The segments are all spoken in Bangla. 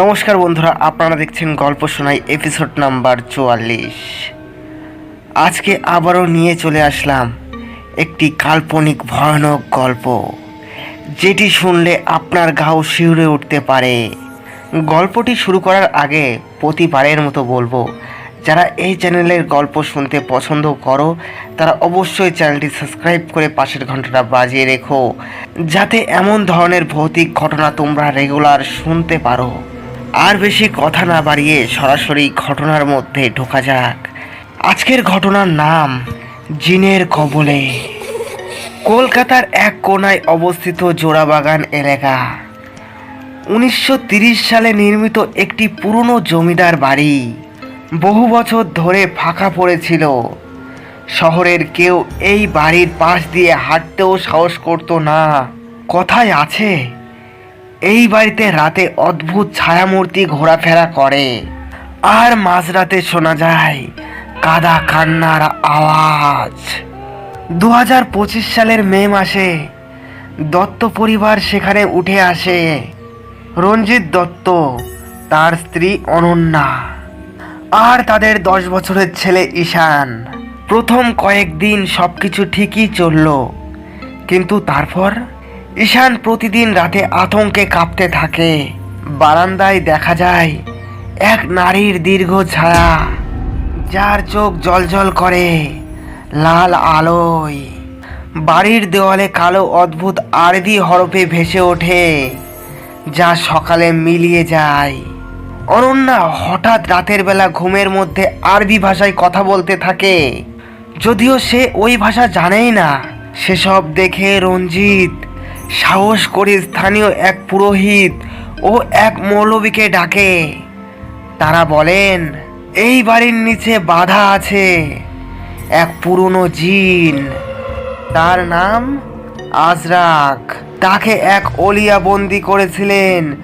নমস্কার বন্ধুরা, আপনারা দেখছেন গল্প শোনাই এপিসোড নাম্বার চুয়াল্লিশ। আজকে আবারও নিয়ে চলে আসলাম একটি কাল্পনিক ভয়ানক গল্প, যেটি শুনলে আপনার গাও শিউরে উঠতে পারে। গল্পটি শুরু করার আগে প্রতিবারের মতো বলব, যারা এই চ্যানেলের গল্প শুনতে পছন্দ করো, তারা অবশ্যই চ্যানেলটি সাবস্ক্রাইব করে পাশের ঘন্টাটা বাজিয়ে রেখো, যাতে এমন ধরনের ভৌতিক ঘটনা তোমরা রেগুলার শুনতে পারো। আর বেশি কথা না বাড়িয়ে সরাসরি ঘটনার মধ্যে ঢোকা যাক। আজকের ঘটনার নাম জিনের কবলে। কলকাতার এক কোনায় অবস্থিত জোড়াবাগান এলাকা। উনিশশো সালে নির্মিত একটি পুরনো জমিদার বাড়ি বহু বছর ধরে ফাঁকা পড়েছিল। শহরের কেউ এই বাড়ির পাশ দিয়ে হাঁটতেও সাহস করতো না। কথায় আছে এই বাড়িতে রাতে অদ্ভুত ছায়ামূর্তি ঘোরাফেরা করে। আর মাঝরাতে শোনা যায় কাদা কান্নার আওয়াজ। দু হাজার পঁচিশ সালের মে মাসে দত্ত পরিবার সেখানে উঠে আসে। রঞ্জিত দত্ত তার স্ত্রী অনন্যা আর তাদের দশ বছরের ছেলে ঈশান। প্রথম কয়েকদিন সব কিছু ঠিকই চলল, কিন্তু তারপর ঈশান প্রতিদিন রাতে আতঙ্কে কাঁপতে থাকে। বারান্দায় দেখা যায়, এক নারীর দীর্ঘ ছায়া, যার চোখ জলজল করে, লাল আলোয়। বাড়ির দেওয়ালে কালো অদ্ভুত আরবি হরফে ভেসে ওঠে, যা সকালে মিলিয়ে যায়। অনন্যা হঠাৎ রাতের বেলা ঘুমের মধ্যে আরবি ভাষায় কথা বলতে থাকে। যদিও সে ওই ভাষা জানেই না, সেসব দেখে রঞ্জিত সাহস করে স্থানীয় এক পুরোহিত ও এক মৌলবীকে ডাকে। তারা বলেন, এই বাড়ির নিচে বাধা আছে। এক পুরনো জিন, তার নাম আজরাক। তাকে এক অলিয়া বন্দি করেছিলেন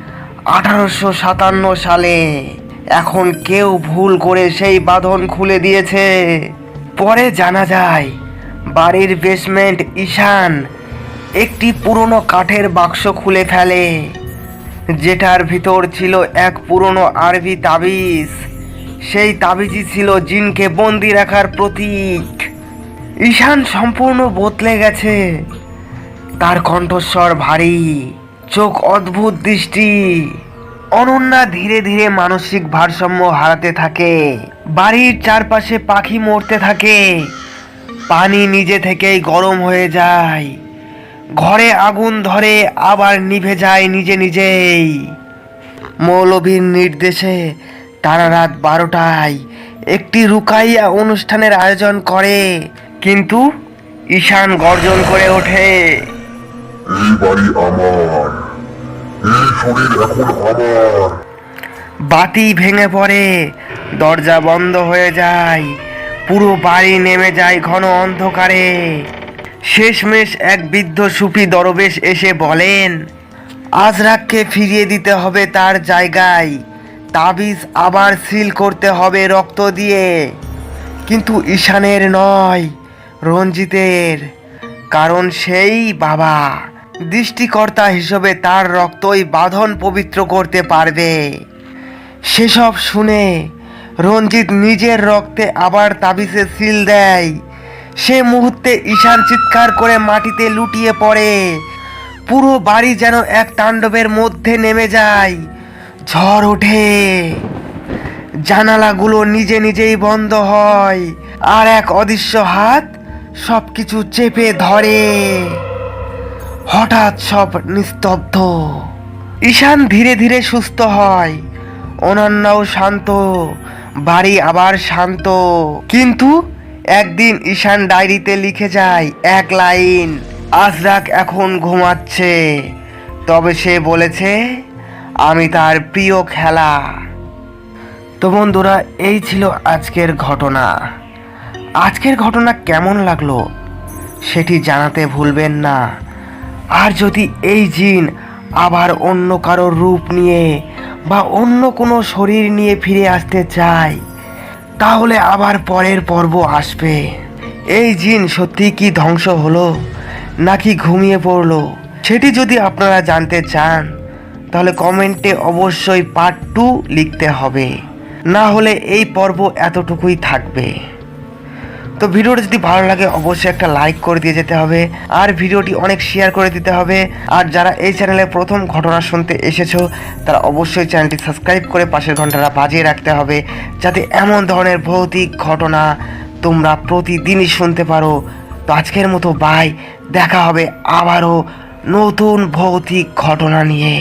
আঠারোশো সাতান্ন সালে। এখন কেউ ভুল করে সেই বাঁধন খুলে দিয়েছে। পরে জানা যায়, বাড়ির বেসমেন্ট ঈশান একটি পুরনো কাঠের বাক্স খুলে ফেলে, যেটার ভিতর ছিল এক পুরনো আরবি তাবিজ। সেই তাবিজই ছিল জিনকে বন্দি রাখার প্রতীক। ঈশান সম্পূর্ণ বদলে গেছে। তার কণ্ঠস্বর ভারী, চোখ অদ্ভুত দৃষ্টি। অনন্যা ধীরে ধীরে মানসিক ভারসাম্য হারাতে থাকে। বাড়ির চারপাশে পাখি মরতে থাকে। পানি নিজে থেকেই গরম হয়ে যায়। ঘরে আগুন ধরে আবার নিভে যায় নিজে নিজেই। মৌলভীর নির্দেশে তারা রাত বারোটায় একটি রুকাইয়া অনুষ্ঠানের আয়োজন করে কিন্তু ঈশান গর্জন করে ওঠে। এই বাড়ি আমার এই শরীর এখন আমার। বাতি ভেঙে পড়ে দরজা বন্ধ হয়ে যায় পুরো বাড়ি নেমে যায় ঘন অন্ধকারে। শেষমেশ এক বৃদ্ধ সুফি দরবেশ এসে বলেন, আজরাককে ফিরিয়ে দিতে হবে তার জায়গায়। তাবিজ আবার সিল করতে হবে রক্ত দিয়ে। কিন্তু ঈশানের নয়, রঞ্জিতের। কারণ সেই বাবা দৃষ্টিকর্তা হিসেবে তার রক্তই বাঁধন পবিত্র করতে পারবে। সেসব শুনে রঞ্জিত নিজের রক্তে আবার তাবিজে সিল দেয়। সে মুহূর্তে ঈশান চিৎকার করে মাটিতে লুটিয়ে পড়ে। পুরো বাড়ি যেন এক তাণ্ডবের মধ্যে নেমে যায়। ঝড় ওঠে। জানালাগুলো নিজে নিজেই বন্ধ হয় আর এক অদৃশ্য হাত সব কিছু চেপে ধরে। হঠাৎ সব নিস্তব্ধ। ঈশান ধীরে ধীরে সুস্থ হয়। অনন্যাও শান্ত, বাড়ি আবার শান্ত। কিন্তু একদিন ঈশান ডায়েরিতে লিখে যায়, এক লাইন, আজরাক এখন ঘুমাচ্ছে। তবে সে বলেছে, আমি তার প্রিয় খেলা। তো বন্ধুরা, এই ছিল আজকের ঘটনা। আজকের ঘটনা কেমন লাগল সেটি জানাতে ভুলবেন না। আর যদি এই জিন আবার অন্য কারও রূপ নিয়ে বা অন্য কোনো শরীর নিয়ে ফিরে আসতে চায় তাহলে আবার পরের পর্ব আসবে। এই জিন সত্যি কি ধ্বংস হলো, নাকি ঘুমিয়ে পড়ল? সেটি যদি আপনারা জানতে চান, তাহলে কমেন্টে অবশ্যই পার্ট টু লিখতে হবে। না হলে এই পর্ব এতটুকুই থাকবে। তো ভিডিওটা যদি ভালো লাগে, অবশ্যই একটা লাইক করে দিয়ে যেতে হবে, আর ভিডিওটি অনেক শেয়ার করে দিতে হবে। আর যারা এই চ্যানেলে প্রথম ঘটনা শুনতে এসেছ, তারা অবশ্যই চ্যানেলটি সাবস্ক্রাইব করে পাশের ঘন্টাটা বাজিয়ে রাখতে হবে, যাতে এমন ধরনের ভৌতিক ঘটনা তোমরা প্রতিদিনই শুনতে পারো। তো আজকের মতো বাই দেখা হবে আবারও নতুন ভৌতিক ঘটনা নিয়ে।